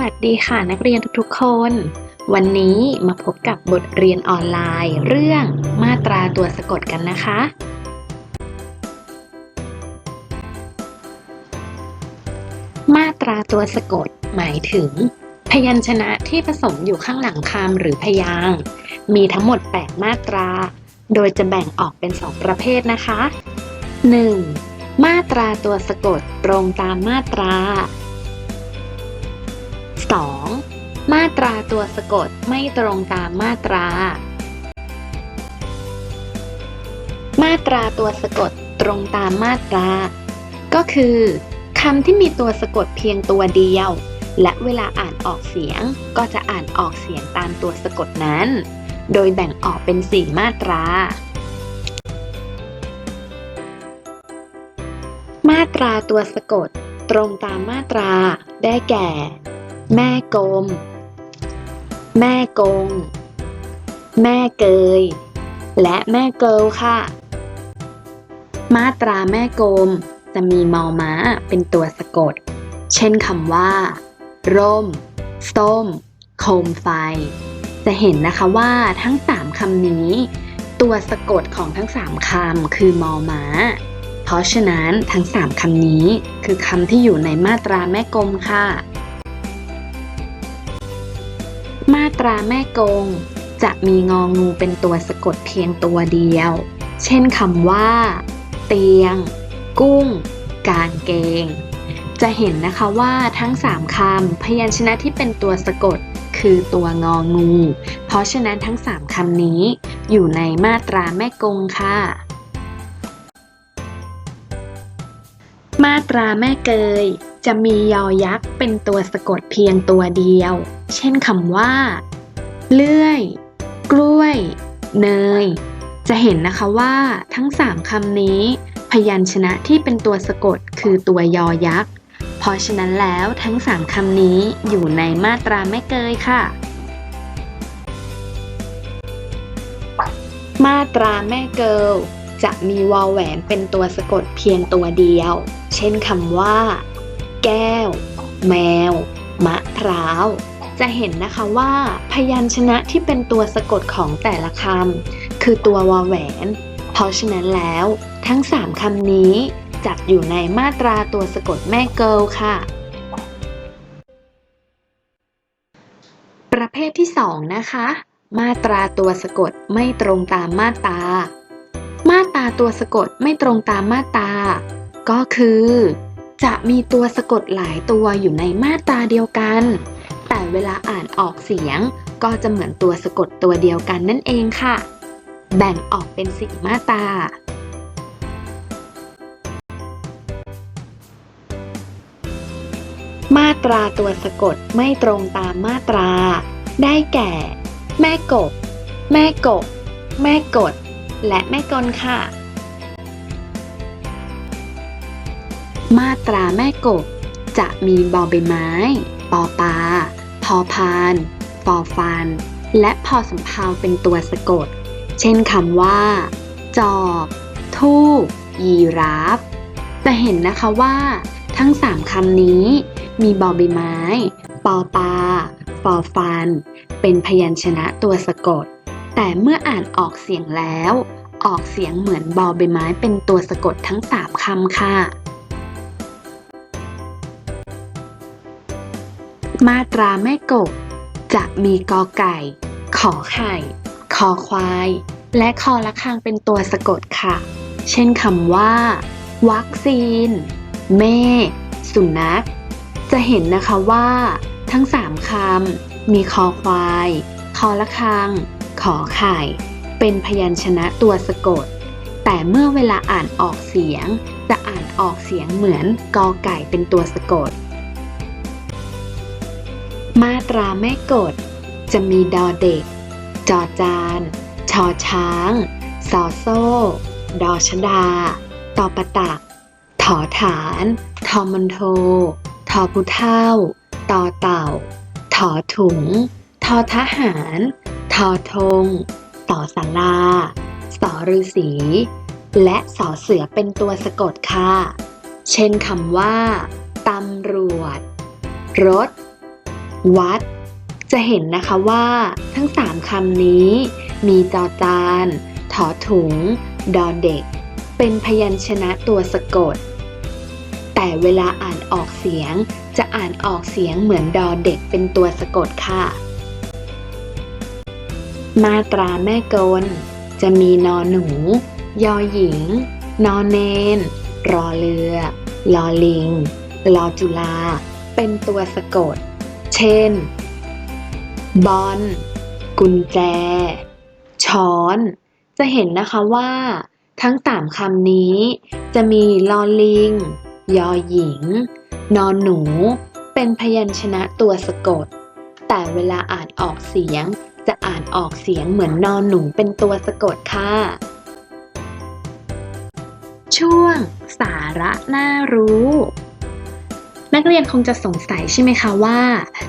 วัสดีค่ะนักเรียนทุกๆคน วันนี้มาพบกับบทเรียนออนไลน์ เรื่องมาตราตัวสะกดกันนะคะ มาตราตัวสะกดหมายถึง พยัญชนะที่ผสมอยู่ข้างหลังคำหรือพยาง มีทั้งหมด 8 มาตรา โดยจะแบ่งออกเป็น 2 ประเภทนะคะ 1. มาตราตัวสะกดตรงตามมาตรา 2. มาตราตัวสะกดไม่ตรงตามมาตรา มาตราตัวสะกดตรงตามมาตรา ก็คือคำที่มีตัวสะกดเพียงตัวเดียว และเวลาอ่านออกเสียงก็จะอ่านออกเสียงตามตัวสะกดนั้น โดยแบ่งออกเป็น 4 มาตรา มาตราตัวสะกดตรงตามมาตราได้แก่ แม่กลม แม่กง แม่เกย และแม่เกิลค่ะ มาตราแม่กลมจะมีมอม้าเป็นตัวสะกด เช่นคำว่า ร่ม ส้ม โคมไฟ จะเห็นนะคะว่าทั้ง 3คำนี้ ตัวสะกดของทั้ง 3คำคือมอม้า เพราะฉะนั้นทั้ง 3คำนี้คือคำที่อยู่ในมาตราแม่กลมค่ะ ตราแม่กง จะมีงองูเป็นตัวสะกดเพียงตัวเดียว เช่นคำว่า เตียง กุ้ง กางเกง จะเห็นนะคะว่าทั้ง 3คำพยัญชนะที่เป็นตัวสะกดคือตัวงองู เพราะฉะนั้นทั้ง 3คำนี้ อยู่ในมาตราแม่กงค่ะ มาตราแม่เกยจะมียอยักษ์เป็นตัวสะกดเพียงตัวเดียว เช่นคำว่า เลื่อย กล้วย เนย จะเห็นนะคะว่าทั้ง 3คำนี้ พยัญชนะที่เป็นตัวสะกดคือตัวยอยักษ์ เพราะฉะนั้นแล้วทั้ง 3คำนี้อยู่ในมาตราแม่เกยค่ะ มาตราแม่เกิลจะมีวอลแหวนเป็นตัวสะกดเพียงตัวเดียว เช่นคำว่า แก้ว แมว มะพร้าว จะเห็นนะคะว่าพยัญชนะที่เป็นตัวสะกดของแต่ละคำคือตัววอแหวน เพราะฉะนั้นแล้วทั้ง 3คำนี้จัดอยู่ในมาตราตัวสะกดแม่เกิลค่ะ ประเภทที่ 2 นะคะ มาตราตัวสะกดไม่ตรงตามมาตรา มาตราตัวสะกดไม่ตรงตามมาตรา ก็คือ จะมีตัวสะกดหลายตัวอยู่ในมาตราเดียวกัน เวลาอ่านออกเสียง ก็จะเหมือนตัวสะกดตัวเดียวกันนั่นเองค่ะ แบ่งออกเป็นสี่มาตรามาตราตัวสะกดไม่ตรงตามมาตรา ได้แก่ แม่กบ แม่กบ แม่กด และแม่กลค่ะ มาตราแม่กบ จะมีบอใบไม้ ปอปลา พอพานฟอฟัน และพอสำเพาเป็นตัวสะกด เช่นคำว่า จอบ ทูบยีราฟจะเห็นนะคะว่า ทั้ง3คำนี้ มีบอใบไม้ ปอปาฟอฟัน เป็นพยัญชนะตัวสะกด แต่เมื่ออ่านออกเสียงแล้ว ออกเสียงเหมือนบอใบไม้เป็นตัวสะกดทั้ง3คำค่ะ มาตราแม่กบ จะมีกอไก่ ขอไข่ คอควาย และคอละคังเป็นตัวสะกดค่ะ เช่นคำว่า วัคซีน เมฆสุนัข จะเห็นนะคะว่า ทั้ง3คำมีคอควาย คอละคังขอไข่ เป็นพยัญชนะตัวสะกด แต่เมื่อเวลาอ่านออกเสียง จะอ่านออกเสียงเหมือนกอไก่เป็นตัวสะกด มาตราแม่กดจะมีดอเด็ก จอจาน ชอช้างซอโซ่ ดอชดา ตอปะตัก ถอฐาน ทอมันโท ทอผู้เท่า ตอเต่า ถอถุง ทอทหาร ทอธงต่อสาราสอฤษีและสอเสือเป็นตัวสะกดค่ะ เช่นคำว่าตำรวจ รถ วัด จะเห็นนะคะว่าทั้งสามคำนี้ มีจอจาน ถอถุง ดอเด็ก เป็นพยัญชนะตัวสะกด แต่เวลาอ่านออกเสียง จะอ่านออกเสียงเหมือนดอเด็กเป็นตัวสะกดค่ะ มาตราแม่กล จะมีนอหนู ยอหญิง นอเนน รอเรือ ลอลิง ลอจุลา เป็นตัวสะกด เช่น บอล กุญแจ ช้อน จะเห็นนะคะว่า ทั้งสามคำนี้ จะมีลอลิง ยอหญิง นอนหนู เป็นพยัญชนะตัวสะกด แต่เวลาอ่านออกเสียง จะอ่านออกเสียงเหมือนนอนหนูเป็นตัวสะกดค่ะ ช่วง สาระน่ารู้นักเรียนคงจะสงสัยใช่ไหมคะว่า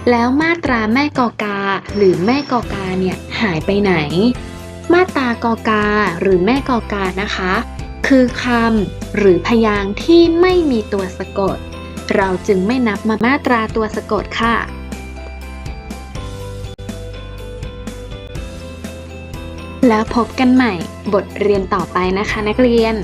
แล้วมาตราแม่กอกา หรือแม่กอกาเนี่ยหายไปไหน มาตรากอกาหรือแม่กอกานะคะ คือคำหรือพยางค์ที่ไม่มีตัวสะกด เราจึงไม่นับมามาตราตัวสะกดค่ะแล้วพบกันใหม่บทเรียนต่อไปนะคะนักเรียน